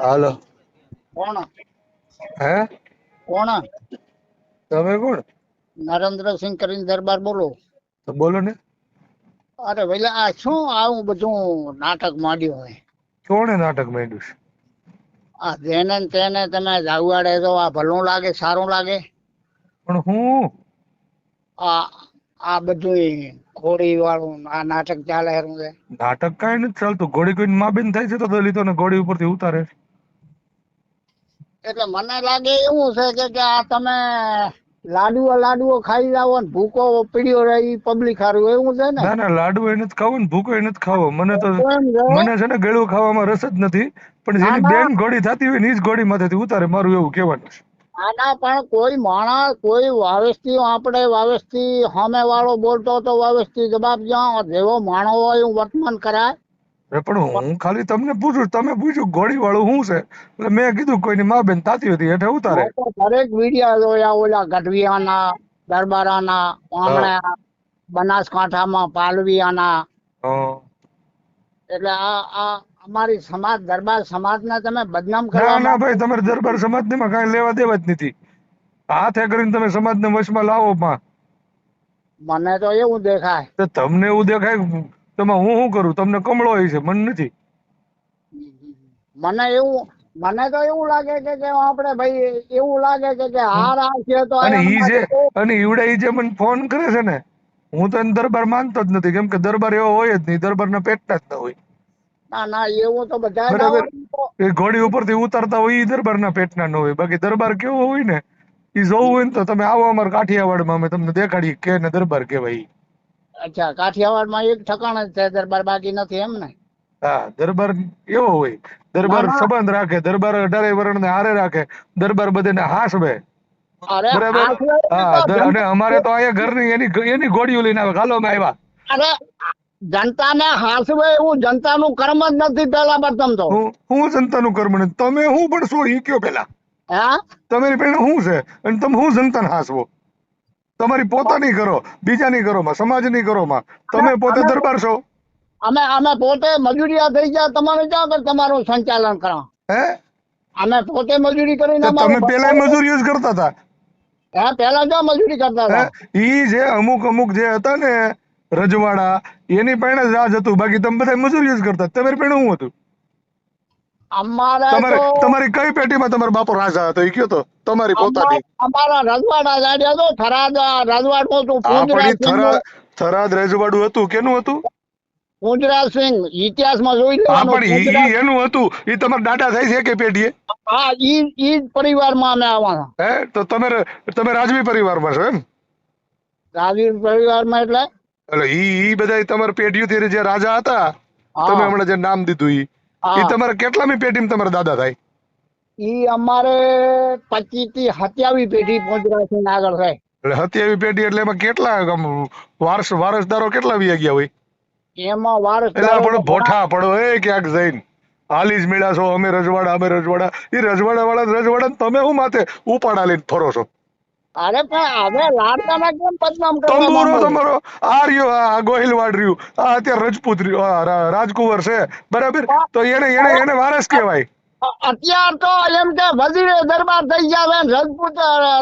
હાલો. કોણ? હે? કોણ? તમે કોણ? નરેન્દ્રસિંહ કરીને દરબાર બોલો. તો બોલો ને. અરે ભલે આ શું આવું બધું નાટક માંડ્યું હોય? કોણે નાટક માંડ્યું છે? આ જેને ને તેને તમે જાગવાડે તો આ ભલું લાગે સારું લાગે. પણ હું? આ આ બધું ઘોડી વાળું આ નાટક ચાલે શું છે? નાટક કાંઈ નથી ચાલતું. ઘોડી કોઈ માં બેન થાય છે તો દલિતો ને ઘોડી ઉપરથી ઉતારે એટલે મને લાગે એવું છે કે કે આ તમે લાડુઓ લાડુઓ ખાઈ જાઓ ને ભૂકો પીડ્યો રહે ઈ પબ્લિક હારું એવું છે ને? ના ના લાડુ એ નથી ખાવો ને ભૂકો એ નથી ખાવો. મને તો મને છે ને ગળું ખાવામાં રસ જ નથી. પણ જેની. બેન ઘોડી થતી હોય ને ઈ જ ઘોડી માથેથી ઉતારે. મારું એવું કહેવાનું છે. આના પણ કોઈ માણસ કોઈ વાવેસ્તી આપણે વાવેસ્તી સામે વાળો બોલતો તો વાવેસ્તી જવાબ જ્યાં જેવો માણો હોય વર્તમાન કરાય. પણ હું ખાલી તમને પૂછું તમે પૂછ્યું ઘોડી વાળું શું છે? એટલે મેં કીધું કોઈની માં બેન તાતી હતી એટલે ઉતારે. દરેક વિડિયા જોયા ઓલા ગઢવિયાના દરબારાના આમણે બનાસકાંઠામાં પાલવિયાના. એટલે આ આ અમારી સમાજ દરબાર સમાજને તમે બદનામ ના કરવા ના ભાઈ તમારે દરબાર સમાજમાં કાંઈ લેવા દેવા જ નથી. હાથે કરીને તમે સમાજ ને વશમાં લાવો માં. મને તો એવું દેખાય. તો તમને એવું દેખાય તમે હું શું કરું? તમને કમળો હોય છે મન નથી. મને એવું મને તો એવું લાગે કે કે આપણે ભાઈ એવું લાગે કે કે હાર આ છે તો અને ઈ જે અને ઈવડે ઈ જે મને ફોન કરે છે ને હું તો એને દરબાર માનતો જ નથી કેમ કે દરબાર એવો હોય જ નહીં દરબારના પેટના જ ન હોય. ના ના એવું તો બધા બરાબર. એ ઘોડી ઉપરથી ઉતારતા હોય દરબારના પેટના ન હોય. બાકી દરબાર કેવો હોય ને એ જોવું હોય ને તો તમે આવો અમારા કાઠિયાવાડમાં અમે તમને દેખાડીએ કે ને દરબાર કહેવાય અચ્છા કાઠિયાવાડમાં એક ઠકાણ જ છે દરબાર બાકી નથી એમ ને? હા દરબાર એવો હોય. દરબાર ના, ના. સંબંધ રાખે દરબાર અઢારે વર્ણને હારે રાખે દરબાર બધાને હાસવે. હાસ બરાબર? હા અને અમારે તો અહીંયા ઘરની એની એની ગોળીઓ લઈને આવે હાલો અમે આવ્યા. અરે જનતાને હાંસવે એવું જનતાનું કર્મ જ નથી પેલા પ્રથમ તો. હું હું જનતાનું કર્મ નથી. તમે હું પણ શું ઈ કયો પેલા હા? તમારી પાસે શું છે? અને તમે હું જનતાને હાંસવો? તમારી પોતાની કરો બીજાની કરો માં સમાજની કરો માં તમે પોતે દરબાર છો? અમે અમે પોતે મજૂરિયા થઈ ગયા તમારે ક્યાં કર તમારું સંચાલન કરો હે? અમે પોતે મજૂરી કરીને તમે પેલા મજૂરી જ કરતા હતા. હા? પેલા ક્યાં મજૂરી કરતા હતા? ઈ જે અમુક અમુક જે હતા ને રજવાડા એની પાસે જ રાજ હતું બાકી તમે બધા મજૂર યુઝ કરતા. તમારી પાસે શું હતું? તમારે તમારી કઈ પેટીમાં તમારો બાપો રાજા હતો? એ કયો તો? તમારી પોતાની. અમારા રજવાડા રાજા તો થરાદ રજવાડનું પણ પૂંજરાસિંહ થરાદ થરાદ રજવાડું હતું કેનું હતું? પૂંજરાસિંહ ઇતિહાસમાં જોઈ હા પણ ઈ ઈ એનું હતું. ઈ તમારા દાદા થાય છે કે પેઢીએ? હા ઈ ઈ પરિવારમાં અમે આવવાના. હે? તો તમે તમે રાજવી પરિવારમાં છો એમ? રાજવી પરિવારમાં એટલે એટલે ઈ ઈ બધા તમારા પેઢીઓથી જે રાજા હતા તમે હમણાં જે નામ દીધું ઈ. ઈ તમારા કેટલામી પેઢીમાં તમારા દાદા થાય? ઈ અમારે પચીસથી સત્યાવીસ પેઢી પૂંજરાસિંહ આગળ થાય. એટલે સત્યાવી પેઢી એટલે એમાં કેટલા વારસ વારસદારો કેટલા વી ગયા હોય? એમાં વારસ એટલે પણ ભોઠા પડો એ ક્યાંક જઈને. હાલી જ મેળા છો અમે રજવાડા અમે રજવાડા. એ રજવાડા વાળા રજવાડા તમે હું માથે ઉપાડા લઈને ફરો છો? અરે પણ હવે લાડકાના કેમ બદનામ કરવા તંબુરો તમારો આ રહ્યો આ ગોહિલવાડ રહ્યું. આ અત્યારે રજપૂત રહ્યું. આ રાજકુંવર છે. બરાબર? તો એને એને એને વારસ કહેવાય. અત્યાર તો એમ કે વજીરે દરબાર થઈ જાવે ને રજપૂત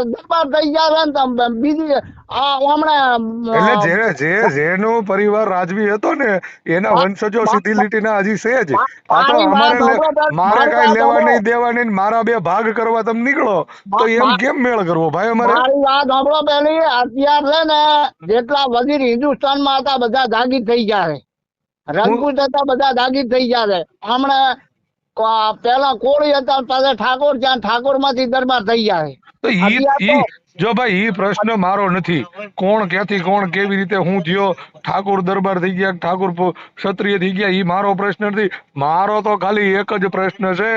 દરબાર થઈ જાવે ને બીજી આ હમણાં એટલે જે જે જેનો પરિવાર રાજવી હતો ને એના વંશજો સીધી લીટીના હજી છે જ. આ તો અમારે મારે કઈ લેવા નહીં દેવા નહીં મારા બે ભાગ કરવા તમે નીકળો તો એમ કેમ મેળ કરવો ભાઈ અમારે? મારી વાત સાંભળો પેલી અત્યાર છે ને જેટલા વજીર હિન્દુસ્તાનમાં હતા બધા જાગી થઈ જાય રજપૂત હતા બધા જાગી થઈ જાય હમણાં પેલા કોળી હતા પાછા ઠાકોર જ્યાં ઠાકોરમાંથી દરબાર થઈ જાય જો ભાઈ એ પ્રશ્ન મારો નથી. કોણ ક્યાંથી કોણ કેવી રીતે હું થયો ઠાકોર દરબાર થઈ ગયા ઠાકોર ક્ષત્રિય થઈ ગયા એ મારો પ્રશ્ન નથી. મારો તો ખાલી એક જ પ્રશ્ન છે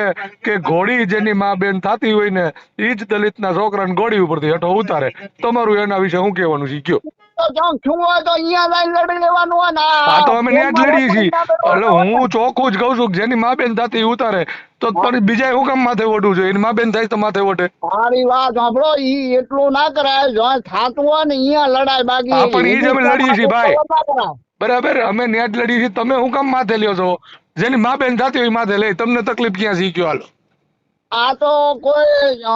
કે ઘોડી જેની માં બેન થતી હોય ને ઈ જ દલિતના છોકરાને ઘોડી ઉપરથી હેઠો ઉતારે. તમારું એના વિશે હું કહેવાનું છે હું ચોખ્ખું જ કહું છું જેની મા બેન થતી ઉતારે તો બીજા એવું કામ માથે ઓઢવું જોઈએ એની મા બેન થાય તો માથે ઓઢે મારી વાત સાંભળો ઈ એટલું ના કરાય જો થાતું હોય ને અહીંયા લડાય બાકી. પણ ઈ જ અમે લડીએ છીએ, ભાઈ. બરાબર અમે નેટ લડીએ છીએ. તમે હું કામ માથે લ્યો છો? જેની મા બેન થતી હોય માથે લઈ તમને તકલીફ ક્યાં શીખ્યો હાલો. આ તો કોઈ અ,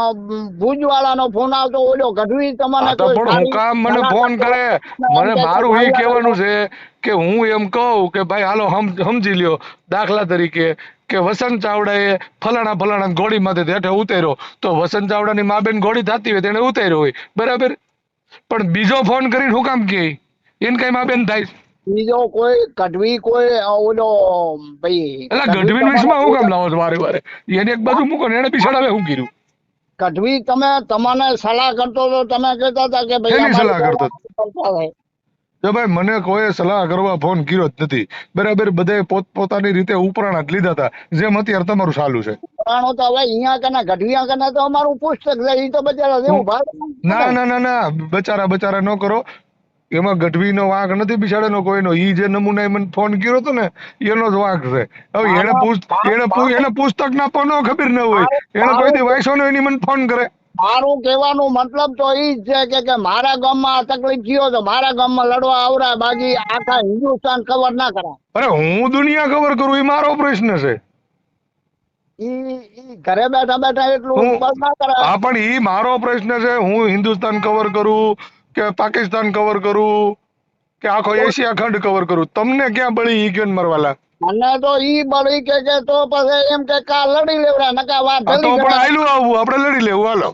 ભુજ વાળાનો ફોન આવતો ઓલો ગઢવી તમને તો પણ હું કામ મને ફોન કરે. મને મારું એ કહેવાનું છે કે હું એમ કહું કે ભાઈ હાલો સમજી લ્યો દાખલા તરીકે કે વસંત ચાવડાએ ફલાણા ફલાણા ઘોડીમાંથી હેઠે ઉતર્યો. તો વસંત ચાવડાની મા બેન ઘોડી થતી હોય તેને ઉતાર્યો હોય. બરાબર? પણ બીજો ફોન કરીને હું કામ કે? એને કઈ મા બેન થાય? બીજો કોઈ કડવી કોઈ ઓલો ભાઈ એટલે ગઢવી મિક્સમાં હું કામ લાવો છો વારે વારે? એને એક બાજુ મૂકો ને એને બિસાડાવે હું કર્યું ગઢવી તમે તમને સલાહ કરતો તો તમે કહેતા હતા કે ભાઈ એની સલાહ કરતો? જો ભાઈ મને કોઈ સલાહ કરવા ફોન કર્યો જ નથી. બરાબર બધે પોત પોતાની રીતે ઉપરાણા જ લીધા હતા. જેમ અત્યારે તમારું ચાલુ છે. ઉપરાણો તો હવે અહીંયા કને ગઢવિયા કને તો અમારું પુસ્તક છે એ તો બચારા ના ના ના ના બચારા બચારા ન કરો. એમાં ગઢવીનો વાંક નથી બિચારાનો કોઈનો. ઈ જે નમૂના મને ફોન કર્યો હતો ને એનો જ વાંક છે. હવે એને એને એને પુસ્તક ના પનો ખબર ન હોય. એને કોઈ દી વાંચો ન એની મને ફોન કરે. મારું કહેવાનો મતલબ તો ઈ જ છે કે કે મારા ગામમાં આ તકલીફ થયો તો મારા ગામમાં લડવા આવરા બાકી આખા હિન્દુસ્તાન કવર ના કરા અરે હું દુનિયા કવર કરું એ મારો પ્રશ્ન છે. ઘરે બેઠા બેઠા એટલું ના કરાય. હા પણ ઈ મારો પ્રશ્ન છે. હું હિન્દુસ્તાન કવર કરું કે પાકિસ્તાન કવર કરું કે આખો એશિયા ખંડ કવર કરું. તમને ક્યાં બળી ઈ ગયો મારવાલા? મને તો ઈ બળી કે કે તો પછી એમ કે કા લડી લેવડા નકા વાત તો પણ આયલું આવું આપણે લડી લેવું હાલો.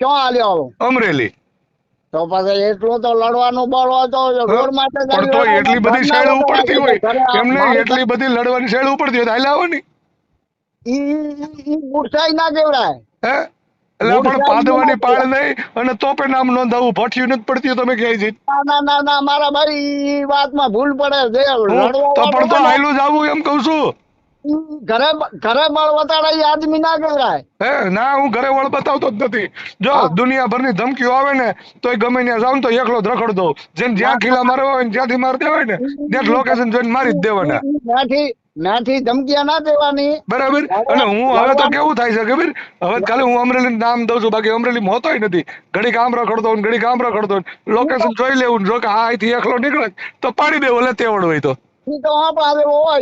ક્યાં આલ્યો આવો? અમરેલી. તો પછી એટલું તો લડવાનું બળ હતો રોડ માટે પણ તો એટલી બધી શેડ ઉપડતી હોય. એમને એટલી બધી લડવાની શેડ ઉપડતી હોય તો હાલે આવો ની. ઈ ઈ- ગુસ્સાઈ ના કેવડાય હે? એટલે પણ પાદવાની પાળ નહીં અને તોપે નામ નોંધાવું. ભઠ્યું નથી પડતી તમે ક્યાંય જઈ. ના ના ના ના મારા ભાઈ વાતમાં ભૂલ પડે છે. તો પણ તો વાળો જ આવું એમ કઉ છું. ઘરે ઘરે બળ વતાડા ઈ આદમી ના કેવડાય હે ના હું ઘરે વળ બતાવતો જ નથી. જો. દુનિયાભરની ધમકીઓ આવે ને તોય ગમે ત્યાં જાઉં ને તો એકલો રખડ દઉં જેને જ્યાં ખીલા મારવા હોય ને જ્યાંથી માર દેવાય ને ત્યાં લોકેશન જોઈને મારી જ દેવાના. ઈ નાથી ધમકીયા ના દેવાની. બરાબર? અને હું હવે તો કેવું થાય છે ખબર? હવે ખાલી હું અમરેલી નામ દઉં છું બાકી અમરેલી હોતોય નથી. ઘડી કામ રખડતો ઘડી કામ રખડતો લોકેશન જોઈ લેવું જો કે હા અહીંથી એકલો નીકળે તો પાડી દેવો લે તેવડ હોય તો.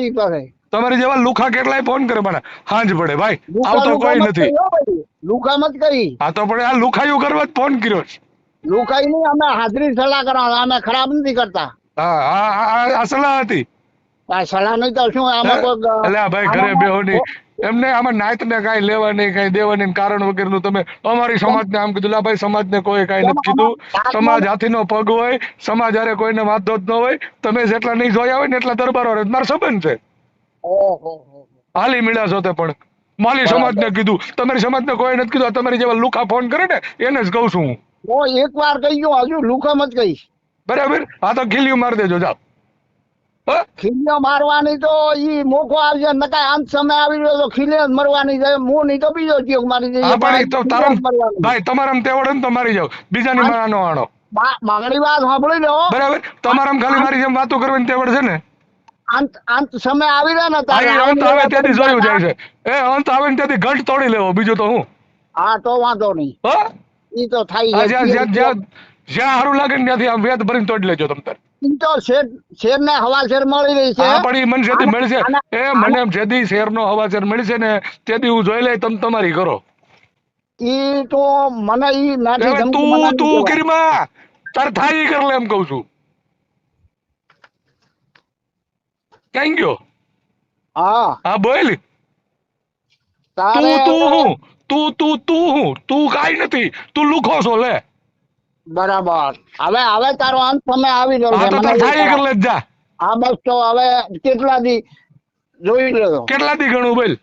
ઈ પાસે. તમારી જેવા લુખા કેટલાય ફોન કરે મને હાંજ પડે ભાઈ. આવતો કોઈ નથી. લુખા. મત કરી. આ તો પણ આ લુખાયું કરવા જ ફોન કર્યો છે. લુકાઈ નહીં અમે હાજરી સલાહ કરવા અમે ખરાબ નથી કરતા. હા આ સલાહ હતી. સલાહ તો શું આમાં એટલે ભાઈ ઘરે બેહોની. એમને આમાં નાયત ને કઈ લેવા નહીં કાંઈ દેવા નહીં કારણ વગરનું તમે અમારી સમાજને આમ કીધું લા ભાઈ સમાજને કોઈ કઈ નથી કીધું. સમાજ હાથીનો પગ હોય સમાજ હારે કોઈને વાંધો જ ન હોય. તમે જેટલા નહીં જોયા હોય ને એટલા દરબારો હારે મારો સંબંધ છે. હાલી મળ્યા છો તે પણ. માલી સમાજને કીધું. તમારી સમાજને કોઈ નથી કીધું. તમારી જેવા લુખા ફોન કરે ને એને જ કઉ છું હું. એક વાર કહી ગયો હજુ લુખા મત કહીશ. બરાબર? હા તો ખીલ્યું મારી દેજો જાઓ? ખીલીઓ મારવાની તો ઈ મોકો આવશે નકા આમ સમય આવી રહ્યો તો ખીલે મરવાની છે. હું નહીં તો બીજો જીવ મારી દઈએ પણ તો મરવાની. ભાઈ તમારામ તેવડ ને તો મારી જાવ બીજાની મારાનો આણો. મારી વાત સાંભળી લો. બરાબર? તમારામ ખાલી મારી જેમ વાતો કરવાની તેવડ છે ને? અંત અંત સમય આવી રહ્યા ને તારે અંત આવે ત્યાંથી જોયું જાય છે. એ અંત આવે ને ત્યાંથી ઘંટ તોડી લેવો. બીજો તો હું? હા તો વાંધો નહીં. હા? ઈ તો થાય છે. જ્યાં જ્યાં જ્યાં જ્યાં સારું લાગે ને ત્યાંથી આમ વેત ભરીને તોડી લેજો તમ તાર. તો શેર શેર ને હવા શેર મળી રહી છે. હા પણ ઈ મને જેથી મળશે. એ મને એમ જેથી શેરનો હવાચર મળશે ને તેથી હું જોઈ લઈ તમે તમારી કરો. ઈ તો મને ઈ નાથી તું તું કરીમાં તાર થાય કર લે એમ કઉ છું. ક્યાં ગયો? હા. હા બોલ. તું તું હું. તું તું તું હું. તું કાઈ નથી. તું લુખો છો લે. બરાબર. હવે હવે તારો અંત સમય આવી રહ્યો હા તો કર કરાય. જા. હા બસ તો હવે કેટલા દી જોઈ રહ્યો કેટલા દી ગણું બોલ?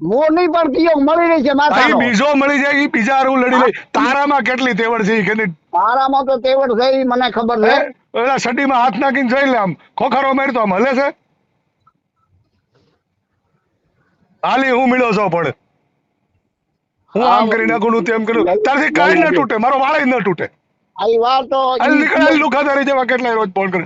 મો નહીં પણ કયો મળી રહી છે માતા બીજો મળી જાય ઈ બીજા હારું લડી લઈ તારામાં કેટલી તેવડ છે ઈ કે તારામાં તો તેવડ છે ઈ મને ખબર છે? ઓલા સડીમાં હાથ નાખીને જોઈ લે આમ. ખોખરો મારી તો આમ હલે છે. હાલી હું મળ્યો છો પણ. હું આમ કરી નાખું તેમ કરું તારથી કાંઈ ન તૂટે મારો વાળ ન તૂટે. આ ઈ વાત તો હાલ લુખાધારી જેવા કેટલાય રોજ ફોન કરે.